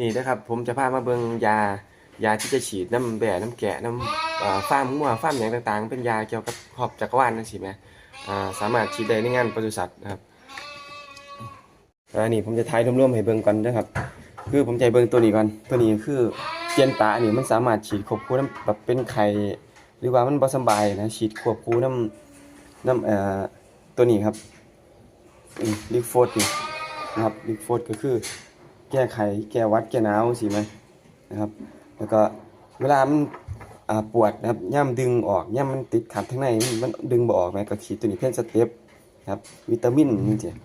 นี่นะครับผมจะพามาเบิงยายาที่จะฉีดน้ำแบะน้ำแกะน้ำฟ้ามงัวฟ้ามอย่างต่างๆ เป็นยาเกี่ยวกับขอบจักรวาลนั่นสิแหมอ่าสามารถฉีดได้ในงานปศุสัตว์นะครับอันนี้ผมจะทายร่วมๆให้เบิงก่อนนะครับ คือผมให้เบิงตัวนี้ก่อนตัวนี้คือเจียนตาอันนี้มันสามารถฉีดควบคู่น้ำแบบเป็นไข้หรือว่ามันบ่สบายนะฉีดควบคู่น้ำน้ำเอ่อตัวนี้ครับลิโฟดนี่นะครับลิโฟดก็คือ แก้ไข แก้วัด แก้หนาวสิไหมนะครับ แล้วก็เวลามันปวดนะครับย่ำดึงออกย่ำมันติดขัดข้างในมันดึงบ่ออกไหมก็ฉีดตัวนี้เพนสเต็ปนะครับวิตามินนี่จ้ะ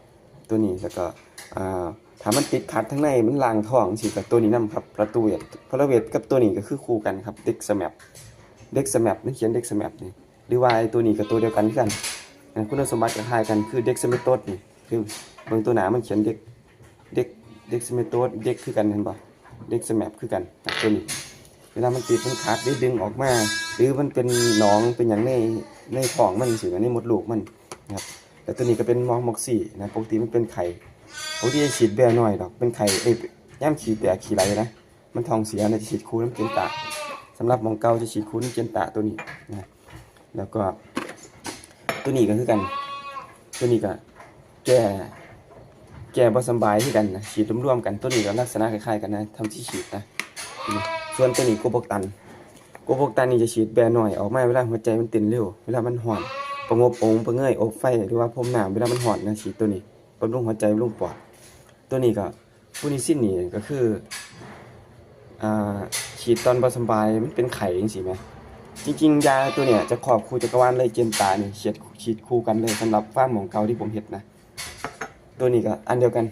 ตัวนี้แล้วก็ถ้ามันติดขัดข้างในมันลางท้องสิกับตัวนี้นํครับประตูเวทพลเวทกับตัวนี้ก็คือคู่กันครับเด็กสแมปเด็กสมปมันเขียนเด็กสแมปนี่หรือว่าไอ้ตัวนี้กับตัวเดียวกันคือกันคุณสมบัติคล้ายกันคือเด็กสเมโตดนี่คือเบิ่งตัวหนามันเขียนเด็กเด็ก เด็กสเมโตดเด็กคือกันเห็นป่ะเด็กสมปคือกันตัวนี้เวลามันติดมันขาดหรือดึงออกมา หรือมันเป็นหนองเป็นอย่างในในท้องมันสิในมดลูกมันนะครับแต่ตัวนี้ก็เป็นมองมอกซี่นะปกติมันเป็นไข่ปกติจะฉีดแบร์น้อยดอกเป็นไข่เอ้ยย่ำฉีดแต่ขี้ไหลนะมันทองเสียนะจะฉีดคูน้ำเจนตะสำหรับมองเกาจะฉีดคูน้ำเจนตะตัวนี้นะแล้วก็ตัวนี้ก็คือกัน ตัวนี้ก็แก้ แก้บ่สบายที่กันนะฉีดร่วมๆกันตัวนี้ก็ลักษณะคล้ายๆกันนะทำที่ฉีดนะส่วนตัวนี้โกบกตันโกบกตันนี่จะฉีดแบร์หน่อยออกมาเวลาหัวใจมันเต้นเร็วเวลามันห่อนประงบองประเงยอบไฟหรือว่าพรมหน้ำเวลามันห่อนนะฉีดตัวนี้บำรุงหัวใจบำรุงปอดตัวนี้ก็ฟูนิซินนี่ก็คืออฉีดตอนบ่สบายมันเป็นไข้จังซี่แหมจริงๆ ยาตัวเนี้ยจะครอบคลุจักรวาลเลยเจนตานี่ฉีดฉีดคู่กันเลยสำหรับฟ้ามองเกาที่ผมเฮ็ดนะ ตัวนี้ก็อันเดียวกัน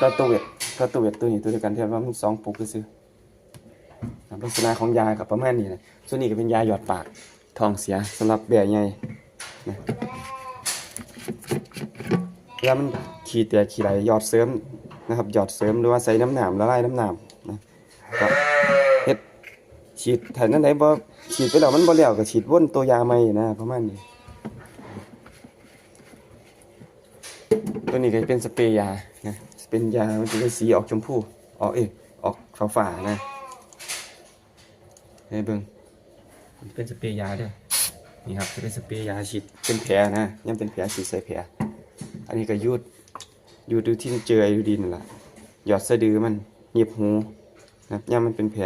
ก็ตัวเวทก็ตัวเวทตัวนี้ตัวเดียวกันที่ว่ามันสองปุกซื้อลักษณะของยากับประมาณนี้นะส่วนนี้ก็เป็นยาหยอดปากทองเสียสำหรับแบะใหญ่นะเวลามันขี้แต่ขี้ไหลหยอดเสริมนะครับหยอดเสริมหรือว่าใส่น้ำหนามละลายน้ำหนามนะก็เฮ็ดฉีดถ้านั้นไหนบ่ฉีดไปแล้วมันบ่แล้วก็ฉีดวนตัวยาใหม่นะประมาณนี้ ตัวนี้ก็จะเป็นสเปรย์ยานะเป็นยามันจะได้สีออกชมพูออกเอยออกฟ้าฝาๆนะให้เบิ่งมันเป็นสเปรย์ยาเด้วยนี่ครับจะเป็นสเปรย์ยาฉีดเป็นแผลนะยังเป็นแผลฉีดใส่แผลอันนี้ก็ยูดยูดดูที่เจอไอยูดีนนล่ะหยอดสะดือมันหนีบหูนะครับย่ามมันเป็นแผล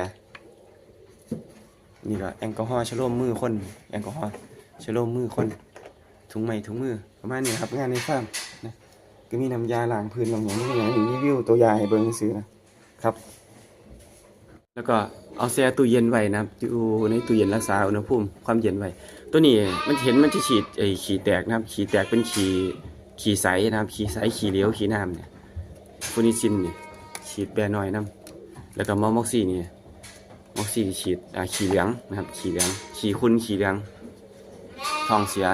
นี่ก็แอลกอฮอล์ชะโลมมือคนแอลกอฮอล์ชะโลมมือคนถุงไม้ถุงมือประมาณนี้ครับงานในฟาร์มนะ ก็มีน้ำยาล้างพื้นบางอย่างนี่อย่างนี้รีวิวตัวยาให้เบิ่งซื้อนะครับ แล้วก็เอาแช่ตู้เย็นไว้นะครับอยู่ในตู้เย็นรักษาอุณหภูมิความเย็นไว้ ตัวนี้มันเห็นมันจะฉีดไอ้ขีแตกนะครับขีแตกเป็นขีขีใสนะครับขีใสขีเหลวขีน้ำเนี่ยฟูนิซินเนี่ยฉีดแบร์น้อยน้ำแล้วก็มอมอกซี่เนี่ยมอกซี่ฉีดขีเหลืองนะครับขีเหลืองขีคุณขีเหลืองทองเสีย